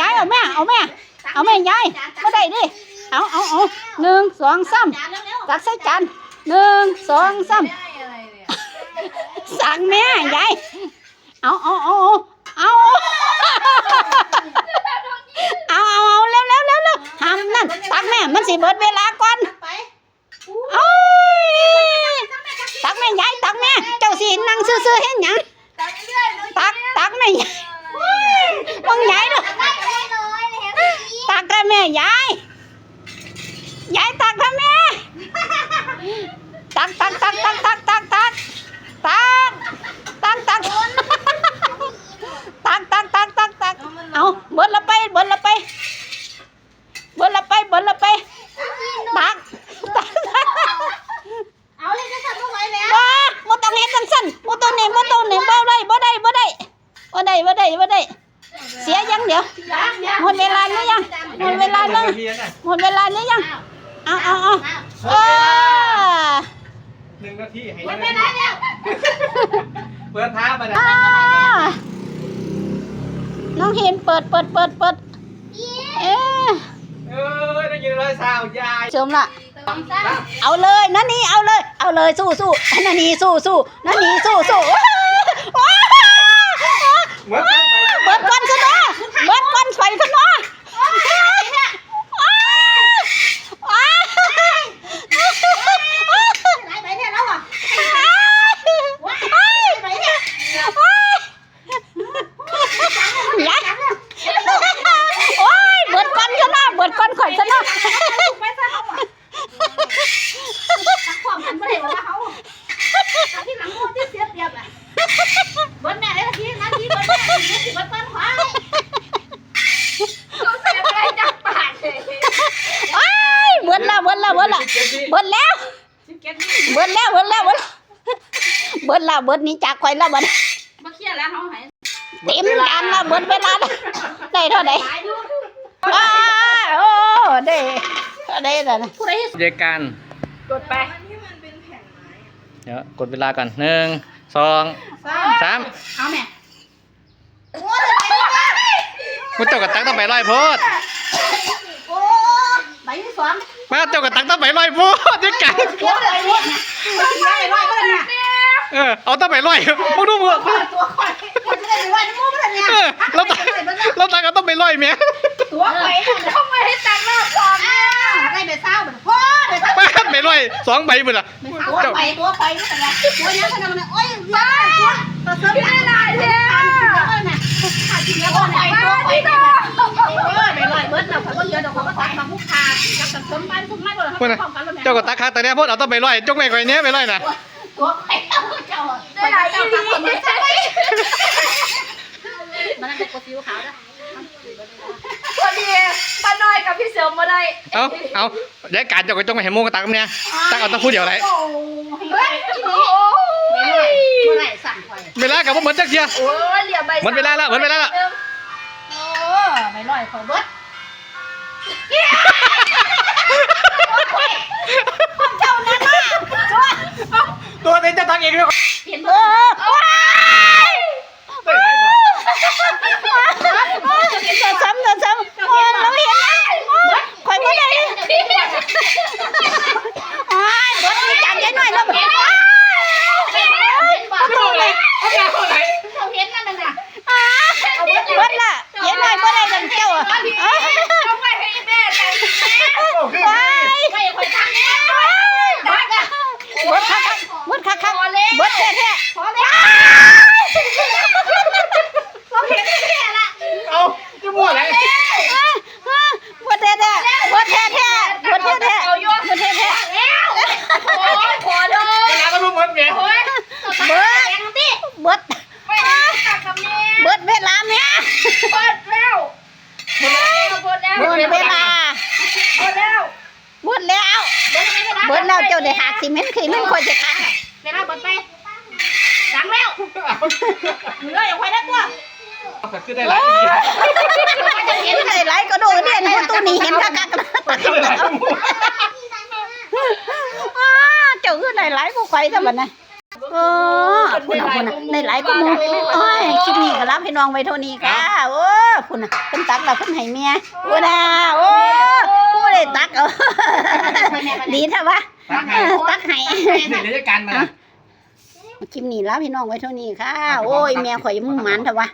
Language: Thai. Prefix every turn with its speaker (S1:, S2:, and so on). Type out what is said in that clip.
S1: ยายเอาแม่เอาแม่เอาแม่ยายบ่ได้ดิเอาเอาเอาหนึ่งสองสาม
S2: จานเร็ว
S1: ตักใส่จานหนึ่งสองสาม
S3: ได้อะไรเนี่ย
S1: สั่งแม่ยายเอาเอาเอาเอาเอาเอาเอาเร็วเร็วเร็วเร็วทำนั่นตักแม่มันสิเบิดเวลาก่อน
S2: ๆไป
S1: เอ้ยตักแม่ยายตักแม่เจ้าสินั่งซื่อๆเห็นหยัง
S3: เสี
S1: ยยังเดี๋ยว หมดเวลาหรือยัง หมดเวลาหรือ
S4: เรียนอะ
S1: หมดเวลาหรือยัง เอาเอาเอาเออ
S4: หนึ่งนาทีให้
S2: หมดเวลาแล้ว
S4: เปิดท้ามาเนี่ย
S1: อ่าน้องเห็นเปิดเปิดเปิดเปิดเอ๊ะ
S4: เออได้ยินร้อยสาวยาย
S1: เสริมละ
S2: สองสาม
S1: เอาเลยนั่นนี่เอาเลย เอาเลยสู้สู้นั่นนี่สู้สู้นั่นนี่สู้สู้ว้าว
S4: เหมือนกันไป
S1: เบิดก้อนขึ้นมาเบิดก้อนไฟขึ้นมาว้าว
S2: ไหนไปเนี่ยแล้วอะว้าไปเนี่ย
S1: ยายโอ้ยเบิดก้อนขึ้นมาเบิดก้อนข่อยขึ้นมา
S2: ไปซะเขาอะตักความกันไม่ได้ว่าเขาที่หลังโม่ที่เสียเปรียบอะบนแม่ได้ทีนาทีบนแม่ทีสิบนต้นควาย
S3: เขาเสียอะไรจับปากเลย
S1: ไอ้ายเบิดแล้วเบิดแล้วเบิดแล้วเบิดแล้ว
S2: สิบเก็ด
S1: เบิดแล้วเบิดแล้วเบิดแล้วเบิดแล้วเบิดหนี้จากข่อยแล้วเบิด
S2: มาเคลียร์แล้วเขาหาย
S1: เต็มจานแล้วเบิดเวลาแล้วได้เท่าไหร่
S2: ตายอยู่
S1: ว้าวโอ้ได้ เท่าไหร่แล้วนะ
S2: ผู้ใด
S4: เจอกัน
S2: กดไป
S4: เดี๋ยวกดเวลาก่อนหนึ่งสองสาม
S2: เอาแม่
S4: มุดเจ้ากับตักต้องไปร้อยโพด
S2: โอ้ใบที่สอง
S4: มาเจ้ากับตักต้องไปร้อยโพดด้วยกัน
S2: เดี๋ยวเลยเนี่ยมาถึงได้ไปร้อยก็เลยเนี่ย
S4: เออเอาต้องไปร้อยมึงดูมือ
S2: ตัวข่อยมันจะได้ไปร้อยน้ำมูกมันเนี่ย
S4: เออเราตักเราตักก็ต้องไปร้อยเมีย
S2: ตัวข่อย ร้า
S4: มาไปร้อยสองใบหมดอะ
S2: ไปเศร้าไปตัวข่อยนี่แต่ละตัวนี้ขนาดมันโอ้ยเยอะตัวตัวเสริมได้หลายเลยอะขาดจริงแล้วข่อยตัวข่อยเนี่ยเออไปร้อยเบิร์ดเราข่อยก็เยอะเราข่อยก็ตักมาผู้ขากับเสริมบ้านทุกไม้ก็เลย
S4: พูดนะ
S2: เขากันแล้วแม่
S4: เจ้ากับตักคาแต่เนี้ยโพดเอาต้องไปร้อยจกแม่ก่อยเนี้ยไปร้อยนะ
S2: ตัวข่อยเอาเจ้าไปไหนเจ้าตักคนมาใช่มันนั่นเป็นกระซิวขาวนะ
S3: พอดีป้าน้ อยกับพี่เสือมาได้
S4: เอาเอาเดี๋ยวการเจ้าก็จกไม่เห็นโมงกับตักเนี่ยตักเอาต้องพูดเดี๋ยวอะไร
S2: โอ้
S3: เฮ้ยโอ้
S2: ไม่ไหวไม่ไหวสั่นข่อย
S4: เวลากับพวกเหมือนจักเทีย
S3: โอ้เหลี่ยมใบ
S4: หมดเวลาแล้วหมดเวลาแล้ว
S2: โอ้ไม่ไหวข่อยเบิดเจ้านั่นน่ะช่วย
S4: ตัวเองจะตักเองด้วย
S2: เห็น
S1: เอ
S2: บ่
S1: อว้ายจะซ้ำจะซ้ำโอ้ยเราเห็นนะข่อยไม่ได้อ้ายเบิดนี่จานใหญ่หน่อยแล้วเบิด
S2: เห็นบ่
S4: ดูเลยเขาอยากเขาไหน
S2: เขาเห็นนั่นน่ะ
S1: อ้ายเบิดละเห็นหน่อยบ่ได้กันเจ้าอะอ้าย
S3: เขาไม่ให้แม่แต่ง
S1: ว้าย
S2: ไม่ข่อยทำแล้วได้ก็
S1: เบิดคักๆเบิดคักๆเบิดแท้
S2: พอแล้วเขาเห็นแค่ละ
S4: เอาจะมั่วไหน
S1: ๆเบิดแท้ๆเบิดแท้ๆเบิดแท้ๆเบิดแท้
S2: แล้ว
S3: โอ้ยขอโทษ
S4: เวลาก็รู้เหมือนเมีย
S3: โอ้ย
S1: ๆเบิด
S2: แกงดิ
S1: เบิด
S3: ไม่ให้ตักกับแม่
S1: เบิดเวลาแม่
S3: เปิดแล้วหมดแล้วหมดแล้ว
S1: เบิดเวลา
S3: หมดแล้ว
S1: เบิดแล้วเบิด แล้วเจ้าได้หาซีเมนต์คือมันค่อยจะคัก
S2: เวลาเบิดไปดังแล้วเหลืออย่าไว้ได้ตัว
S4: คือได้หลายที
S2: มันจะเห็น
S1: เห็นอะไรหลายก็ดูเนี่ยในประตูนี้เห็นคักๆกัน
S4: คือได้หลายชั่วโมง
S1: อ้าเจ้าคือหลายหลายกูไข่ซะบัดนะโอ้พุ่นน่ะพุ่นน่ะได้หลายก็มูโอ้ยคลิปนี้ก็รับให้น้องไว้เท่านี้ค่ะโอ้พุ่นน่ะเพิ่นตักแล้วเพิ่นให้เมียโอ้น่ะโอ้ผู้ใดตักเอา ดีแท้วะ
S4: ตัก
S1: เอ
S4: ให้
S1: อตักให้
S4: นี่เลยด้วยกันมา
S1: คลิปนี้รับให้น้องไว้เท่านี้ค่ะ โอ้ยแม่ข่อยมุ่งหมันเถอะวะ